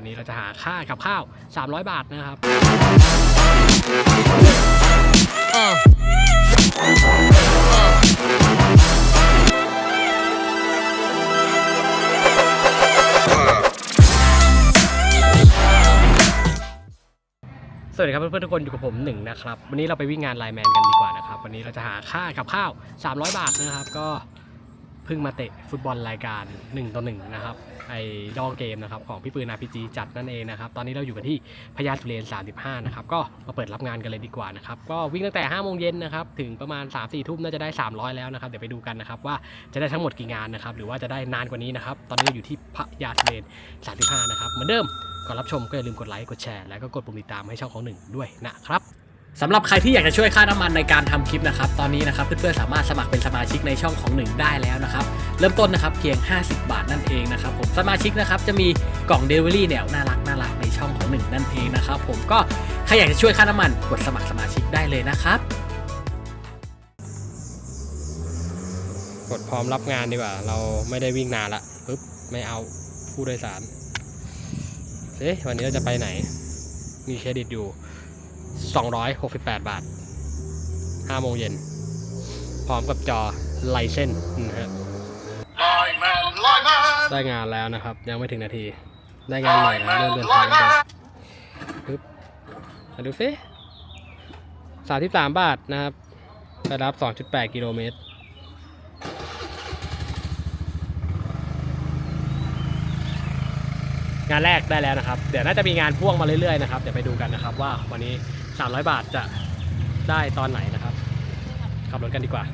วันนี้เราจะหาค่ากับข้าว 300 บาทนะครับ สวัสดีครับเพื่อนๆทุกคนอยู่กับผมหนึ่งนะครับ วันนี้เราไปวิ่งงานไลแมนกันดีกว่านะครับ วันนี้เราจะหาค่ากับข้าว 300 บาทนะครับ ก็ พิ่งมาเตะฟุตบอลรายการ1ต่อ1นะครับไอ้ดอเกมนะครับของพี่ปืน RPG จัดนั่นเองนะครับตอนนี้เราอยู่กันที่พญาสุเรน35นะครับก็มาเปิดรับงานกันเลยดีกว่านะครับก็วิ่งตั้งแต่5โมงเย็นนะครับถึงประมาณ 3-4ทุ่มน่าจะได้ 300 แล้วนะครับเดี๋ยวไปดูกันนะครับว่าจะได้ทั้งหมดกี่งานนะครับหรือว่าจะได้นานกว่านี้นะครับตอนนี้เราอยู่ที่พญาสุเรน35นะครับเหมือนเดิมก่อนรับชมก็อย่าลืมกดไลค์กดแชร์แล้วก็กดปุ่มติดตามให้ช่องของหนึ่งด้วยนะครับ สำหรับใครที่อยากจะช่วยค่าน้ำมันในการทำคลิปนะครับ ตอนนี้นะครับเพื่อนๆสามารถสมัครเป็นสมาชิกในช่องของหนึ่งได้แล้วนะครับ เริ่มต้นนะครับเพียง 50 บาทนั่นเองนะครับผมสมาชิกนะครับจะมีกล่องเดลิเวอรี่แนวน่ารักน่ารักในช่องของหนึ่งนั่นเองนะครับผมก็ใครอยากจะช่วยค่าน้ำมันกดสมัครสมาชิกได้เลยนะครับ กดพร้อมรับงานดีกว่า เราไม่ได้วิ่งนานละปึ๊บไม่เอาผู้โดยสารเอ๊ะวันนี้เราจะไปไหน มีเครดิตอยู่ 268 บาท5โมงเย็น พร้อมกับจอไลเซนนะฮะ Lineman, lineman, ได้งานแล้วนะครับ ยังไม่ถึงนาที ได้งานใหม่นะเริ่มเดินทางกันปึ๊บมาดูซิสามสิบสามบาทนะครับไปรับ2.8กิโลเมตรงานแรกได้แล้วนะครับ เดี๋ยวน่าจะมีงานพ่วงมาเรื่อยๆนะครับ เดี๋ยวไปดูกันนะครับว่าวันนี้ 300 บาทจะได้ตอนไหนนะครับ ขับรถกันดีกว่า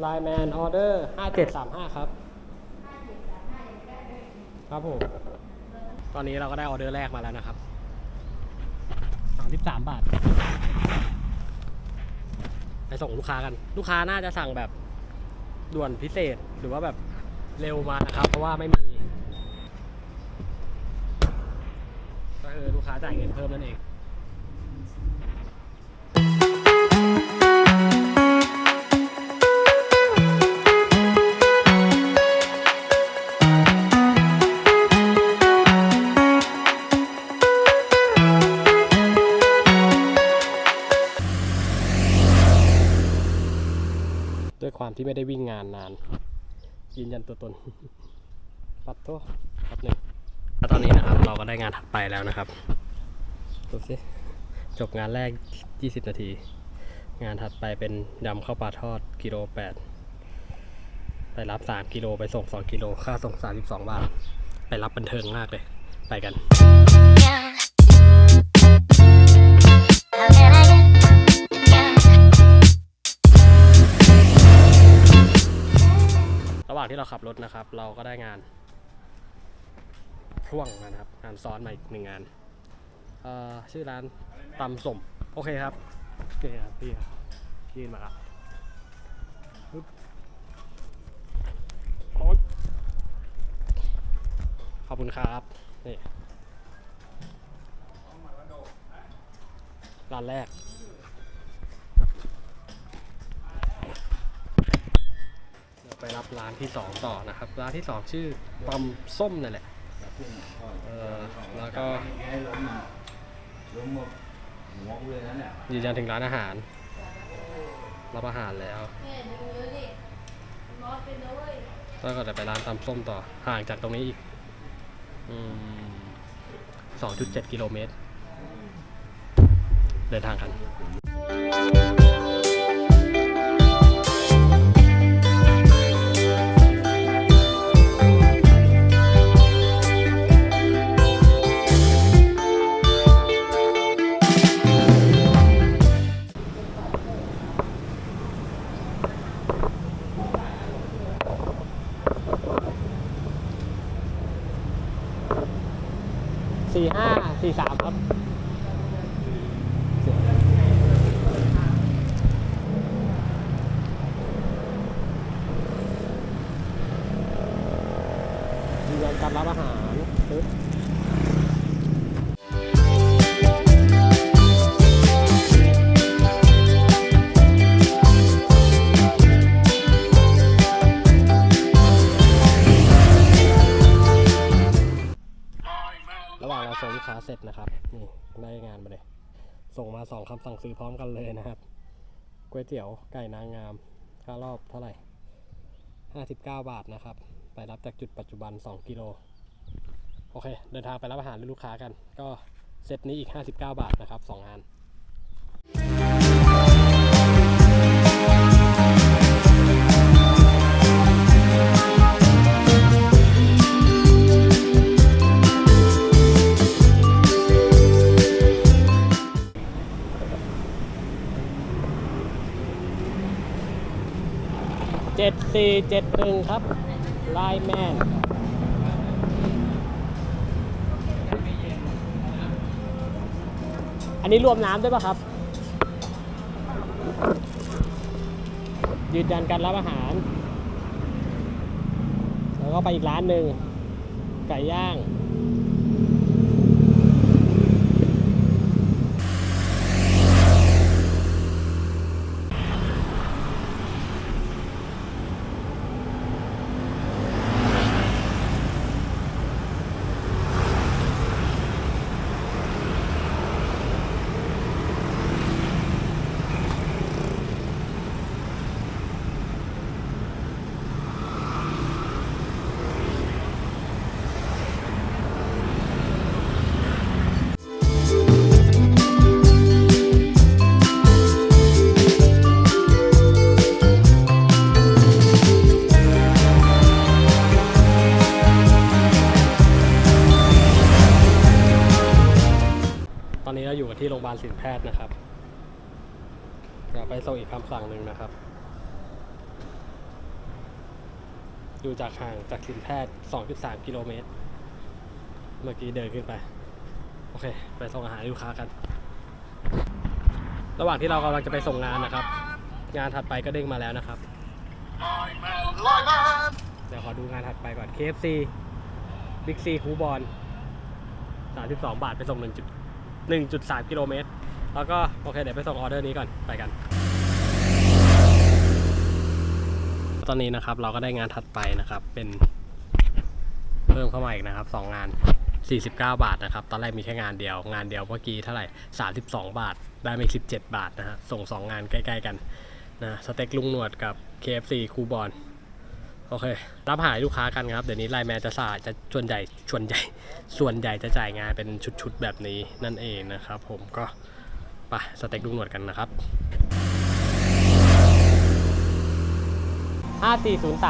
ไลน์แมนออเดอร์5735 ครับ ครับผม ตอนนี้เราก็ได้ออเดอร์แรกมาแล้วนะครับ 33 บาท ไปส่งลูกค้ากัน ลูกค้าน่าจะสั่งแบบด่วนพิเศษหรือว่าแบบเร็วมานะครับ เพราะว่าไม่มีก็คือลูกค้าจ่ายเงินเพิ่มนั่นเอง ด้วยความที่ไม่ได้วิ่งงานนาน ยืนยันตัวตน ปัดโทษปัดหนึ่งแล้วตอนนี้นะครับ เราก็ได้งานถัดไปแล้วนะครับดูสิจบงานแรก 20 นาที งานถัดไปเป็นยำข้าวปลาทอดกิโล 8 ไปรับ 3 กิโลไปส่ง 2 กิโล ค่าส่ง 32 บาท ไปรับบันเทิงมากเลย ไปกัน ระหว่างที่เราขับรถนะครับ เราก็ได้งานพ่วงนะครับ งานซ้อนมาอีกหนึ่งงานชื่อร้านตำสมโอเคครับนี่ครับพี่ยื่นมาครับขอบคุณครับนี่ร้านแรก เดี๋ยวไป ร้านที่สองต่อนะครับ ร้านที่สองชื่อตำส้มนั่นแหละเออแล้วก็ยี่ยนยันถึงร้านอาหาร รับอาหารแล้วแล้วก็เดี๋ยวไปร้านตำส้มต่อ ห่างจากตรงนี้อีกสองจุดเจ็ดกิโลเมตร เดินทางกัน สี่ห้าสี่สามครับยืนยันการรับอาหาร ส่งลูกค้าเสร็จนะครับ นี่ได้งานมาเลย ส่งมาสองคำสั่งซื้อพร้อมกันเลยนะครับก๋วยเตี๋ยวไก่นางงาม ค่ารอบเท่าไหร่ 59 บาทนะครับ ไปรับจากจุดปัจจุบัน 2 กิโล โอเค เดินทางไปรับอาหารลูกค้ากัน ก็เซตนี้อีก 59 บาทนะครับ2งาน เจ็ดสี่เจ็ดหนึ่งครับ ไลแมนอันนี้รวมน้ำด้วยป่ะครับ ยืนยันการรับอาหาร แล้วก็ไปอีกร้านหนึ่งไก่ย่าง โรงพยาบาลศิลแพทย์นะครับเดี๋ยวไปส่งอีกคำสั่งหนึ่งนะครับดูจากห่างจากศิลแพทย์ 2.3 กิโลเมตร เมื่อกี้เดินขึ้นไป โอเค ไปส่งอาหารลูกค้ากัน ระหว่างที่เรากำลังจะไปส่งงานนะครับ งานถัดไปก็เด้งมาแล้วนะครับเดี๋ยวขอดูงานถัดไปก่อน KFC Big C คูบอล32 บาทไปส่ง1จุด 1.3 กิโลเมตร แล้วก็โอเคเดี๋ยวไปส่งออเดอร์นี้ก่อนไปกัน ตอนนี้นะครับเราก็ได้งานถัดไปนะครับ เป็นเพิ่มเข้ามาอีกนะครับ 2 งาน 49 บาทนะครับ ตอนแรกมีแค่งานเดียว งานเดียวเมื่อกี้เท่าไหร่ 32 บาท ได้มาอีก17 บาทนะฮะ ส่ง 2 งานใกล้ ๆ กันนะ สเต็กลุงหนวดกับ KFC คูบอล โอเค รับหายลูกค้ากันครับ เดี๋ยวนี้ไลน์แมนจะสาจะส่วนใหญ่ส่วนใหญ่ ส่วนใหญ่จะจ่ายงานเป็นชุดๆแบบนี้นั่นเองนะครับ ผมก็ไปสเต็กลุงหนวดกันนะครับ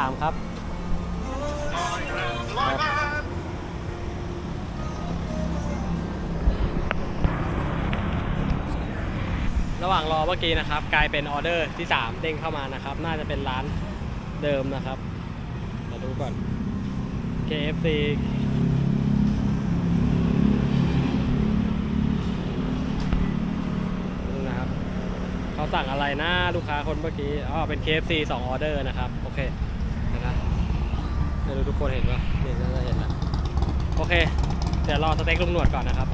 5403ครับระหว่างรอเมื่อกี้นะครับ กลายเป็นออเดอร์ที่ 3 เด้งเข้ามานะครับ น่าจะเป็นร้านเดิมนะครับ ดูก่อน KFC นะครับเขาสั่งอะไรนะลูกค้าคนเมื่อกี้ อ๋อ เป็น KFC 2 ออเดอร์นะครับ โอเคนะครับไม่รู้ทุกคนเห็นปะเนี่ยน่าจะเห็นนะโอเค เดี๋ยวรอสเต็กลุงหนวดก่อนนะครับ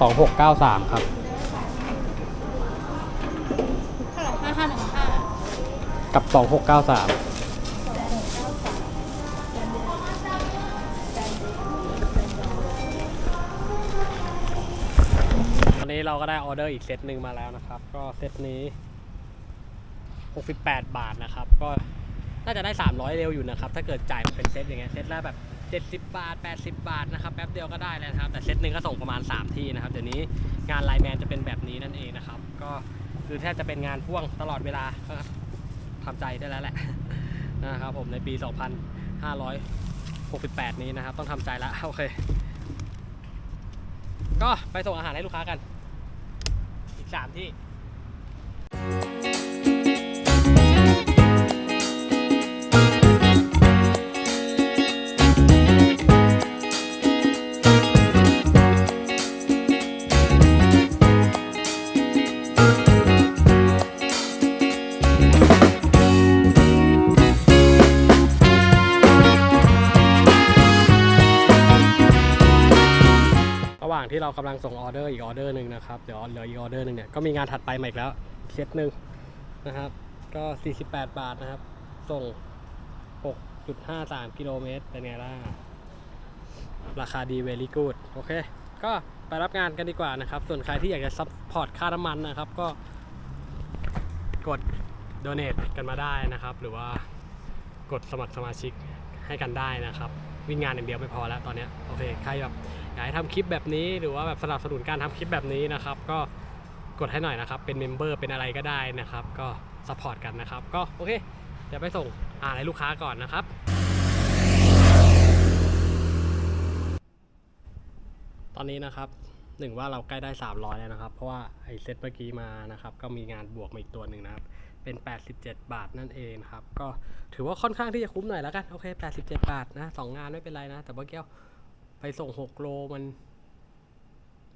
2693 ครับ ห้าห้าหนึ่งห้ากับ 2693 วันนี้เราก็ได้ออเดอร์อีกเซตหนึ่งมาแล้วนะครับ ก็เซตนี้ 68 บาทนะครับ ก็น่าจะได้ 300 เร็วอยู่นะครับ ถ้าเกิดจ่ายเป็นเซตอย่างเงี้ย เซตแรกแบบ 70 บาท 80 บาทนะครับแป๊บเดียวก็ได้แล้วนะครับ แต่เซตหนึ่งก็ส่งประมาณ 3 ที่นะครับ เดี๋ยวนี้งานไลน์แมนจะเป็นแบบนี้นั่นเองนะครับ ก็คือแทบจะเป็นงานพ่วงตลอดเวลาก็ทำใจได้แล้วแหละนะครับผมในปี 2568 นี้นะครับ ต้องทำใจแล้วโอเค ก็ไปส่งอาหารให้ลูกค้ากัน อีก 3 ที่ เรากำลังส่งออเดอร์อีกออเดอร์หนึ่งนะครับ เดี๋ยวเหลืออีกออเดอร์หนึ่งเนี่ย ก็มีงานถัดไปมาอีกแล้วเซตหนึ่งนะครับ ก็ 48 บาทนะครับ ส่ง 6.53 กิโลเมตร เป็นไงล่ะ ราคาดี very good โอเค ก็ไปรับงานกันดีกว่านะครับ ส่วนใครที่อยากจะซัพพอร์ตค่าน้ำมันนะครับ ก็กด donate กันมาได้นะครับ หรือว่ากดสมัครสมาชิกให้กันได้นะครับ วิ่งงานอย่างเดียวไม่พอแล้วตอนนี้โอเคใครแบบอยากให้ทำคลิปแบบนี้หรือว่าแบบสนับสนุนการทำคลิปแบบนี้นะครับ ก็กดให้หน่อยนะครับ เป็นเมมเบอร์เป็นอะไรก็ได้นะครับ ก็ซัพพอร์ตกันนะครับ ก็โอเค เดี๋ยวไปส่งอ่านให้ลูกค้าก่อนนะครับตอนนี้นะครับหนึ่งว่าเราใกล้ได้ 300 แล้วนะครับ เพราะว่าไอเซตเมื่อกี้มานะครับ ก็มีงานบวกมาอีกตัวหนึ่งนะครับ เป็น 87 บาทนั่นเองครับ ก็ถือว่าค่อนข้างที่จะคุ้มหน่อยแล้วกัน โอเค 87 บาทนะสองงานไม่เป็นไรนะ แต่เมื่อกี้ไปส่ง 6 โลมัน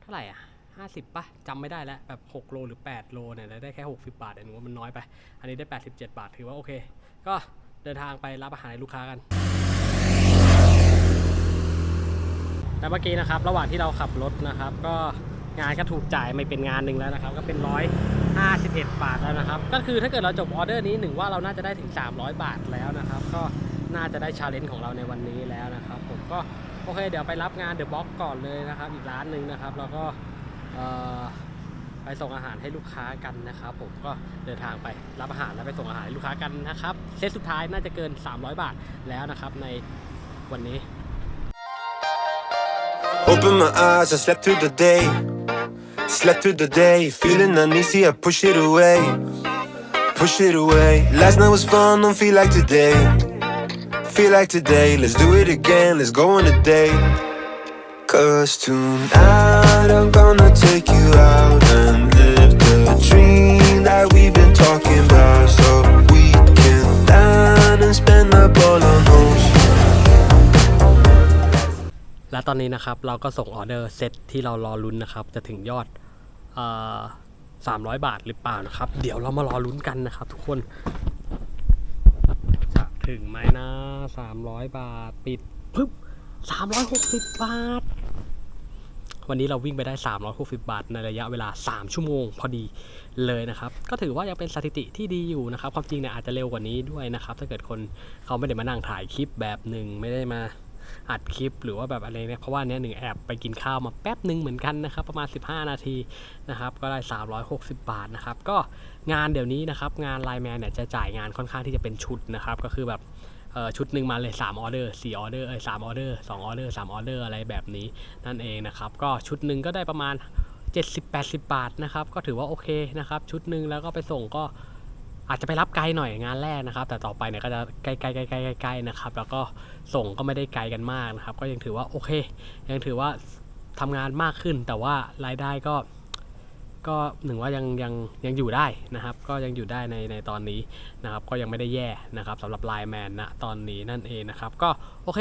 เท่าไหร่อะ 50ป่ะจำไม่ได้แล้ว แบบ 6 โลหรือ 8 โลเนี่ยได้แค่ 60 บาทเองหนูว่ามันน้อยไป อันนี้ได้ 87 บาทถือว่าโอเค ก็เดินทางไปรับอาหารให้ลูกค้ากันแต่เมื่อกี้นะครับ ระหว่างที่เราขับรถนะครับ ก็ งานก็ถูกจ่ายไม่เป็นงานหนึ่งแล้วนะครับ ก็เป็นร้อยห้าสิบเอ็ดบาทแล้วนะครับ ก็คือถ้าเกิดเราจบออเดอร์นี้หนึ่งว่าเราน่าจะได้ถึง 300 บาทแล้วนะครับ ก็น่าจะได้ชาเลนจ์ของเราในวันนี้แล้วนะครับ ผมก็โอเค เดี๋ยวไปรับงานเดอะบ็อกก่อนเลยนะครับ อีกร้านหนึ่งนะครับ แล้วก็ไปส่งอาหารให้ลูกค้ากันนะครับ ผมก็เดินทางไปรับอาหารแล้วไปส่งอาหารให้ลูกค้ากันนะครับเซตสุดท้ายน่าจะเกิน 300 บาทแล้วนะครับในวันนี้ Open my eyes, I slept through the day. Slept through the day, feeling uneasy, I push it away. Push it away. Last night was fun, don't feel like today. Feel like today, let's do it again, let's go on a date. Cause tonight I'm gonna take you out and live the dream that we've been talking about. So we can dine and spend up all our notes. และตอนนี้นะครับเราก็ส่งออเดอร์เซตที่เรารอลุ้นนะครับ จะถึงยอด เอ่อ300บาทหรือเปล่านะครับ เดี๋ยวเรามารอลุ้นกันนะครับ ทุกคนจะถึงไหมนะ300บาทปิดปึ๊บ360บาท วันนี้เราวิ่งไปได้ 360 บาท ในระยะเวลา 3 ชั่วโมงพอดีเลยนะครับ ก็ถือว่ายังเป็นสถิติที่ดีอยู่นะครับ ความจริงเนี่ยอาจจะเร็วกว่านี้ด้วยนะครับ ถ้าเกิดคนเขาไม่ได้มานั่งถ่ายคลิปแบบหนึ่งไม่ได้มา อัดคลิปหรือว่าแบบอะไรเนี่ยเพราะว่าเนี้ยหนึ่งแอบไปกินข้าวมาแป๊บหนึ่งเหมือนกันนะครับประมาณ 15 นาทีนะครับก็ได้ 360 บาทนะครับก็งานเดี๋ยวนี้นะครับงานไลน์แมนเนี่ยจะจ่ายงานค่อนข้างที่จะเป็นชุดนะครับก็คือแบบชุดหนึ่งมาเลย3ออเดอร์4ออเดอร์เอ้ย3ออเดอร์2ออเดอร์3ออเดอร์อะไรแบบนี้นั่นเองนะครับก็ชุดหนึ่งก็ได้ประมาณ 70-80 บาทนะครับก็ถือว่าโอเคนะครับชุดหนึ่งแล้วก็ไปส่งก็ อาจจะไปรับไกลหน่อยงานแรกนะครับ แต่ต่อไปเนี่ยก็จะใกล้ๆใกล้ๆใกล้ๆนะครับ แล้วก็ส่งก็ไม่ได้ไกลกันมากนะครับ ก็ยังถือว่าโอเค ยังถือว่าทำงานมากขึ้น แต่ว่ารายได้ก็ ก็หนึ่งว่ายังยังยังอยู่ได้นะครับ ก็ยังอยู่ได้ในในตอนนี้นะครับ ก็ยังไม่ได้แย่นะครับสำหรับไลน์แมนนะตอนนี้นั่นเองนะครับ ก็โอเค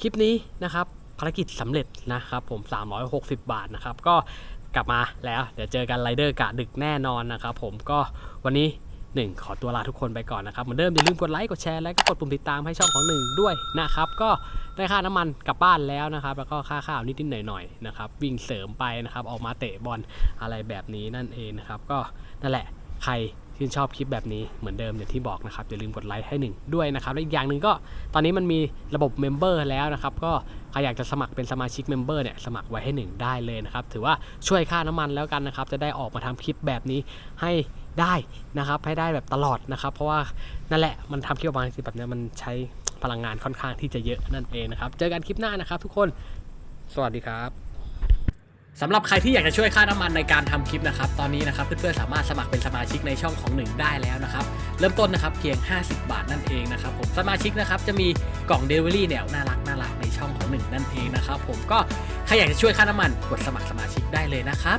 คลิปนี้นะครับภารกิจสำเร็จนะครับผม 360 บาทนะครับ ก็กลับมาแล้ว เดี๋ยวเจอกันไรเดอร์กะดึกแน่นอนนะครับผมก็วันนี้ 1 ขอตัวลาทุกคนไปก่อนนะครับ เหมือนเดิมอย่าลืมกดไลค์กดแชร์และก็กดปุ่มติดตามให้ช่องของหนึ่งด้วยนะครับ ก็ได้ค่าน้ำมันกลับบ้านแล้วนะครับ แล้วก็ค่าข้าวนิดๆหน่อยๆนะครับ วิ่งเสริมไปนะครับ ออกมาเตะบอลอะไรแบบนี้นั่นเองนะครับ ก็นั่นแหละใครชื่นชอบคลิปแบบนี้เหมือนเดิมอย่างที่บอกนะครับอย่าลืมกดไลค์ให้หนึ่งด้วยนะครับและอีกอย่างหนึ่งก็ตอนนี้มันมีระบบเมมเบอร์แล้วนะครับก็ใครอยากจะสมัครเป็นสมาชิกเมมเบอร์เนี่ยสมัครไว้ให้หนึ่งได้เลยนะครับถือว่าช่วยค่าน้ำมันแล้วกันนะครับจะได้ออกมาทำคลิปแบบนี้ให้ ได้นะครับให้ได้แบบตลอดนะครับ เพราะว่านั่นแหละมันทำคลิปออกมาสิแบบนี้มันใช้พลังงานค่อนข้างที่จะเยอะนั่นเองนะครับ เจอกันคลิปหน้านะครับทุกคน สวัสดีครับสำหรับใครที่อยากจะช่วยค่าน้ำมันในการทำคลิปนะครับ ตอนนี้นะครับเพื่อนๆสามารถสมัครเป็นสมาชิกในช่องของหนึ่งได้แล้วนะครับ เริ่มต้นนะครับเพียง 50 บาทนั่นเองนะครับผมสมาชิกนะครับจะมีกล่อง Delivery แนวน่ารักน่ารักในช่องของหนึ่งนั่นเองนะครับผมก็ใครอยากจะช่วยค่าน้ำมันกดสมัครสมาชิกได้เลยนะครับ